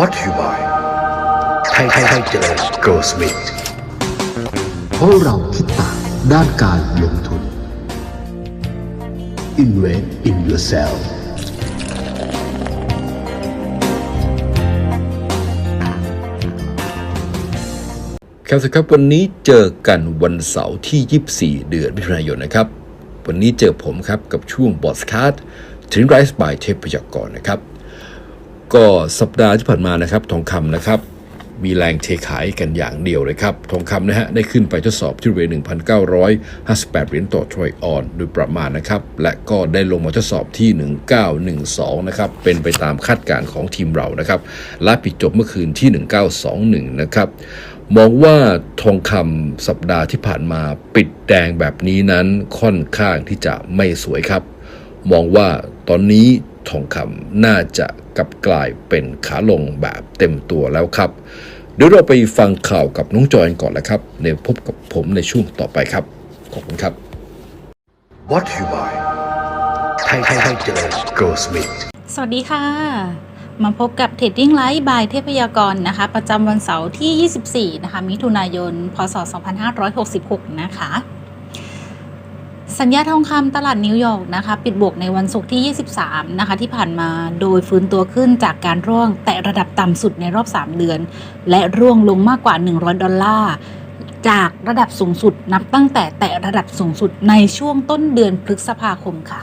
What you buy ไทยไทยเจริญ Go Smith เพราะเราคิดต่างด้านการลงทุน Invest in yourself ครับสวัสดีครับวันนี้เจอกันวันเสาร์ที่ 24 เดือนมิถุนายนนะครับ วันนี้เจอผมครับกับช่วงบอสคาร์ดทรินไรส์บายเทพพยากรนะครับ ก็สัปดาห์ที่ผ่านมานะครับทองคำนะครับ มีแรงเทขายกันอย่างเดียวเลยครับ ทองคำนะฮะได้ขึ้นไปทดสอบที่บริเวณ1,958 เหรียญต่อทรอยออนโดยประมาณนะครับ และก็ได้ลงมาทดสอบที่ 1912 นะครับ เป็นไปตามคาดการณ์ของทีมเรานะครับ และปิดจบเมื่อคืนที่ 1921 นะครับมองว่าทองคำสัปดาห์ที่ผ่านมาปิดแดงแบบนี้นั้นค่อนข้างที่จะไม่สวยครับ มองว่าตอนนี้ ทองคำน่าจะกลับกลายเป็นขาลงแบบเต็มตัวแล้วครับ เดี๋ยวเราไปฟังข่าวกับน้องจอยก่อนแล้วครับในพบกับผมในช่วงต่อไปครับ ขอบคุณครับ What you buy ไทยไทยไทยเจริญ Go Smith สวัสดีค่ะ มาพบกับ Trading Light by เทพยากรนะคะ ประจำวันเสาร์ที่ 24 นะคะ มิถุนายน พศ 2566 นะคะ สัญญาทองคำตลาดนิวยอร์กนะคะ ปิดบวกในวันศุกร์ที่ 23 นะคะ ที่ผ่านมาโดยฟื้นตัวขึ้นจากการร่วง แตะระดับต่ำสุดในรอบ 3 เดือน และร่วงลงมากกว่า 100 ดอลลาร์จากระดับสูงสุดนับตั้งแต่แตะระดับสูงสุดในช่วงต้นเดือนพฤษภาคมค่ะ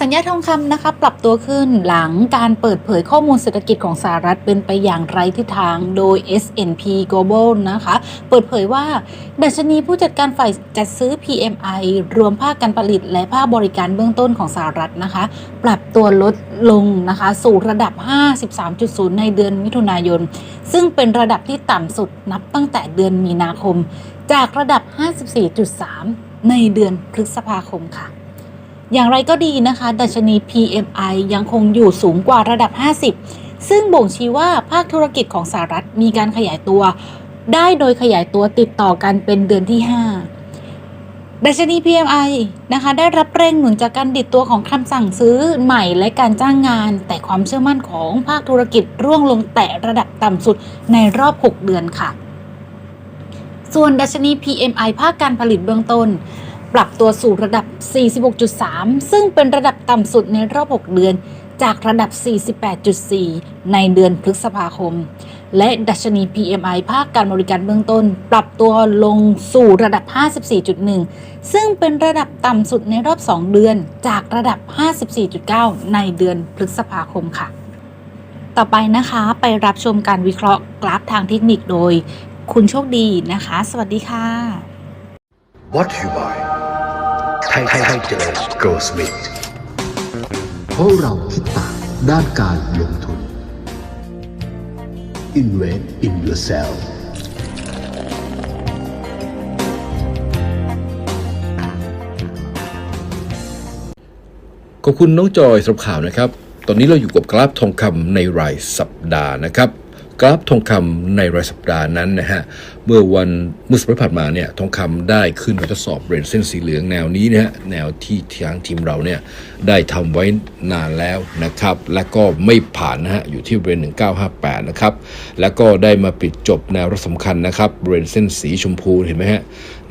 สัญญาทองคำนะคะปรับตัวขึ้นหลังการเปิดเผยข้อมูลเศรษฐกิจของสหรัฐเป็นไปอย่างไรทิศทางโดย S&P Global นะคะ เปิดเผยว่า ดัชนีผู้จัดการฝ่ายจัดซื้อ PMI รวมภาคการผลิตและภาคบริการเบื้องต้นของสหรัฐนะคะ ปรับตัวลดลงนะคะ สู่ระดับ 53.0 ในเดือนมิถุนายน ซึ่งเป็นระดับที่ต่ำสุดนับตั้งแต่เดือนมีนาคม จากระดับ 54.3 ในเดือนพฤษภาคมค่ะ อย่างไรก็ดีนะคะ ดัชนี PMI ยังคงอยู่สูงกว่าระดับ 50 ซึ่งบ่งชี้ว่าภาคธุรกิจของสหรัฐมีการขยายตัว ได้โดยขยายตัวติดต่อกันเป็นเดือนที่ 5 ดัชนี PMI นะคะ ได้รับแรงหนุนจากการดิดตัวของคำสั่งซื้อใหม่และการจ้างงาน แต่ความเชื่อมั่นของภาคธุรกิจร่วงลงแตะระดับต่ำสุดในรอบ 6 เดือนค่ะ ส่วนดัชนี PMI ภาคการผลิตเบื้องต้น ปรับตัวสู่ระดับ 46.3 ซึ่งเป็นระดับต่ำสุดในรอบ 6 เดือน จากระดับ 48.4 ในเดือนพฤษภาคม และดัชนี PMI ภาคการบริการเบื้องต้น ปรับตัวลงสู่ระดับ 54.1 ซึ่งเป็นระดับต่ำสุดในรอบ 2 เดือน จากระดับ 54.9 ในเดือนพฤษภาคมค่ะ ต่อไปนะคะไปรับชมการวิเคราะห์กราฟทางเทคนิคโดย คุณโชคดีนะคะ สวัสดีค่ะ What you buy ไทยไทยไทยเจริญ Go Smith เพราะเราคิดต่างด้านการลงทุน Invest in yourself ขอบคุณน้องจอยสำหรับข่าวนะครับ ตอนนี้เราอยู่กับกราฟทองคำในรายสัปดาห์นะครับ กราฟทองคำในรายสัปดาห์นั้นนะฮะเมื่อวันเมื่อสัปดาห์ผ่านมาเนี่ยทองคำได้ขึ้นมาทดสอบเบรนเส้นสีเหลืองแนวนี้นะฮะแนวที่ทางทีมเราเนี่ยได้ทำไว้นานแล้วนะครับ และก็ไม่ผ่านนะฮะอยู่ที่บริเวณ1958 นะครับ แล้วก็ได้มาปิดจบแนวรับสำคัญนะครับบริเวณเส้นสีชมพูเห็นไหมฮะ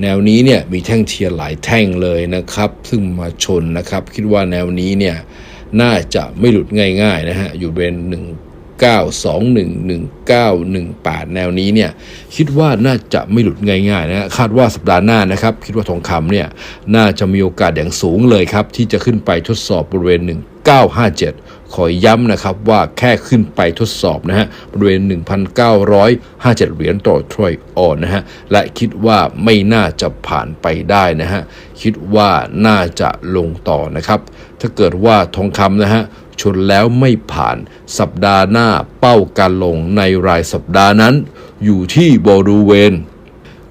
แนวนี้เนี่ยมีแท่งเทียร์หลายแท่งเลยนะครับ ซึ่งมาชนนะครับ คิดว่าแนวนี้เนี่ยน่าจะไม่หลุดง่ายๆนะฮะอยู่เป็น1 9 2 1 1 9 1 8แนวนี้เนี่ยคิดว่าน่าจะไม่หลุดง่ายๆนะฮะคาดว่าสัปดาห์หน้านะครับ คิดว่าทองคำเนี่ยน่าจะมีโอกาสอย่างสูงเลยครับ ที่จะขึ้นไปทดสอบบริเวณ 1957 ขอย้ำนะครับว่าแค่ขึ้นไปทดสอบนะฮะบริเวณ 1,957 เหรียญต่อทรอยออนนะฮะและคิดว่าไม่น่าจะผ่านไปได้นะฮะคิดว่าน่าจะลงต่อนะครับ ถ้าเกิดว่าทองคำนะฮะ ชนแล้วไม่ผ่าน สัปดาห์หน้าเป้าการลงในรายสัปดาห์นั้น อยู่ที่บริเวณ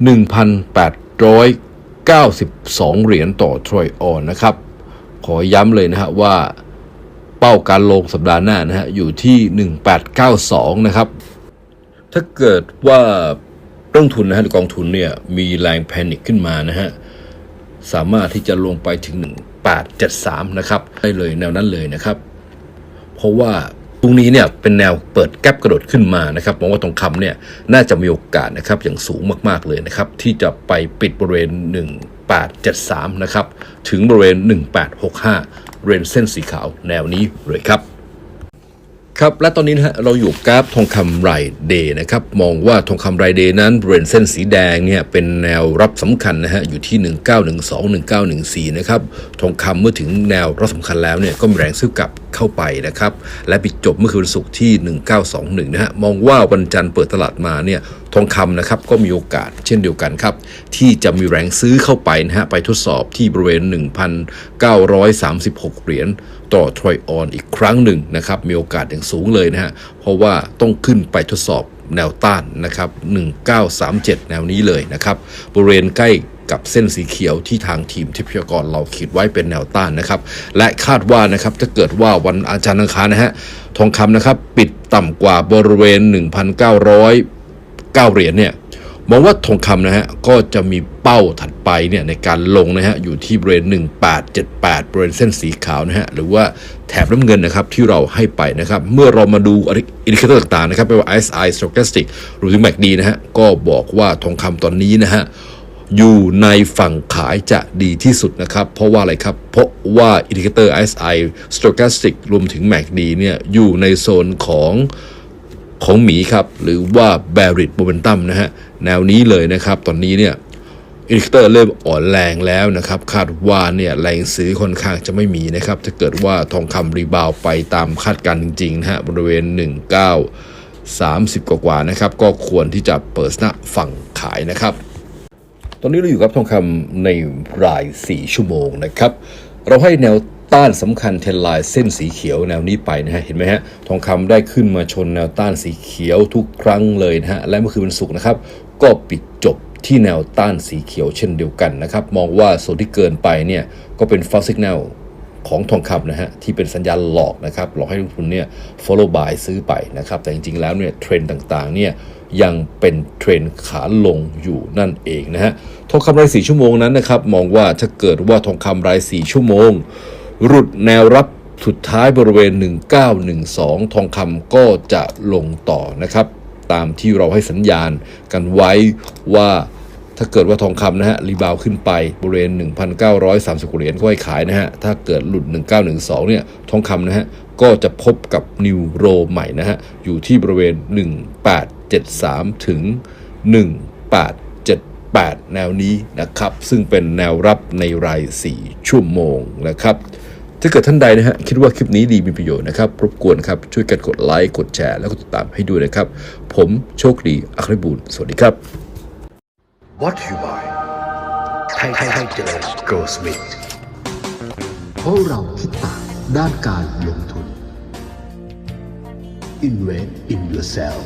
1,892 เหรียญต่อทรอยออนนะครับ ขอย้ำเลยนะฮะว่าเป้าการลงสัปดาห์หน้านะฮะอยู่ที่ 1892 นะครับ ถ้าเกิดว่าต้นทุนนะฮะหรือกองทุนเนี่ยมีแรงแพนิคขึ้นมานะฮะสามารถที่จะลงไปถึง 1873 นะครับ ได้เลยแนวนั้นเลยนะครับ เพราะว่าตรงนี้เนี่ยเป็นแนวเปิดแกลบกระโดดขึ้นมานะครับมองว่าทองคำเนี่ยน่าจะมีโอกาสนะครับอย่างสูงมากๆเลยนะครับที่จะไปปิดบริเวณ 1873 นะครับถึงบริเวณ 1865 เรนเส้นสีขาวแนวนี้เลยครับ ครับและตอนนี้นะฮะเราอยู่กราฟทองคำรายเดย์นะครับมองว่าทองคำรายเดย์นั้นบริเวณเส้นสีแดงเนี่ยเป็นแนวรับสำคัญนะฮะอยู่ที่ 1912 1914 นะครับทองคำเมื่อถึงแนวรับสำคัญแล้วเนี่ยก็มีแรงซื้อกลับเข้าไปนะครับและปิดจบเมื่อคืนวันศุกร์ที่ 1921 นะฮะมองว่าวันจันทร์เปิดตลาดมาเนี่ยทองคำนะครับก็มีโอกาสเช่นเดียวกันครับ ที่จะมีแรงซื้อเข้าไปนะฮะไปทดสอบที่บริเวณ 1,936 เหรียญ ต่อทรอยออนอีกครั้งหนึ่งนะครับ มีโอกาสอย่างสูงเลยนะฮะ เพราะว่าต้องขึ้นไปทดสอบแนวต้านนะครับ 1937 แนวนี้เลยนะครับ บริเวณใกล้กับเส้นสีเขียวที่ทางทีมทิพยากรเราขีดไว้เป็นแนวต้านนะครับ และคาดว่านะครับถ้าเกิดว่าวันอาจารย์อังคารนะฮะ ทองคำนะครับ ปิดต่ำกว่าบริเวณ 1,909เหรียญเนี่ย มองว่าทองคำนะฮะก็จะมีเป้าถัดไปเนี่ยในการลงนะฮะอยู่ที่บริเวณ1878บริเวณเส้นสีขาวนะฮะหรือว่าแถบน้ำเงินนะครับที่เราให้ไปนะครับเมื่อเรามาดูอินดิเคเตอร์ต่างๆนะครับไม่ว่า RSI Stochastic หรือ MACD นะฮะก็บอกว่าทองคำตอนนี้นะฮะอยู่ในฝั่งขายจะดีที่สุดนะครับ เพราะว่าอะไรครับ เพราะว่าอินดิเคเตอร์ RSI Stochastic รวมถึง MACD เนี่ยอยู่ในโซนของ ของหมีครับ หรือว่า Barrett Momentum นะฮะ แนวนี้เลยนะครับ ตอนนี้เนี่ยอินดิเคเตอร์เริ่มอ่อนแรงแล้วนะครับ คาดว่าเนี่ยแรงซื้อค่อนข้างจะไม่มีนะครับ ถ้าเกิดว่าทองคำรีบาวไปตามคาดการณ์จริงๆนะฮะบริเวณ 19 30 กว่าๆนะครับ ก็ควรที่จะเปิดหน้าฝั่งขายนะครับ ตอนนี้เราอยู่กับทองคำในราย 4 ชั่วโมงนะครับ เราให้แนว ต้านสำคัญเทนไลน์เส้นสีเขียวแนวนี้ไปนะฮะเห็นไหมฮะทองคำได้ขึ้นมาชนแนวต้านสีเขียวทุกครั้งเลยนะฮะและเมื่อคืนวันศุกร์นะครับ ก็ปิดจบที่แนวต้านสีเขียวเช่นเดียวกันนะครับ มองว่าส่วนที่เกินไปเนี่ยก็เป็น false signal ของทองคำนะฮะที่เป็นสัญญาณหลอกนะครับหลอกให้ลงทุนเนี่ย follow buy ซื้อไปนะครับ แต่จริงๆแล้วเนี่ยเทรนต่างๆเนี่ยยังเป็นเทรนขาลงอยู่นั่นเองนะฮะทองคำราย4ชั่วโมงนั้นนะครับ มองว่าถ้าเกิดว่าทองคำราย4ชั่วโมง หลุดแนวรับสุดท้ายบริเวณ 1912 ทองคำก็จะลงต่อนะครับ ตามที่เราให้สัญญาณกันไว้ว่าถ้าเกิดว่าทองคำนะฮะรีบาวขึ้นไปบริเวณ 1,930เหรียญก็ให้ขายนะฮะ ถ้าเกิดหลุด 1912 เนี่ยทองคำนะฮะก็จะพบกับนิวโรใหม่นะฮะ อยู่ที่บริเวณ 1873 ถึง 1878 แนวนี้นะครับ ซึ่งเป็นแนวรับในราย 4 ชั่วโมงนะครับ ถ้าเกิดท่านใดนะฮะคิดว่าคลิปนี้ดีมีประโยชน์นะครับ รบกวนครับช่วยกันกดไลค์กดแชร์ แล้วก็ติดตามให้ด้วยนะครับ ผมโชคดีอัครบูลสวัสดีครับ What you buy ไทยไทยไทยเจริญ Grow Smith เพราะเราคิดต่างด้านการลงทุน Invest in yourself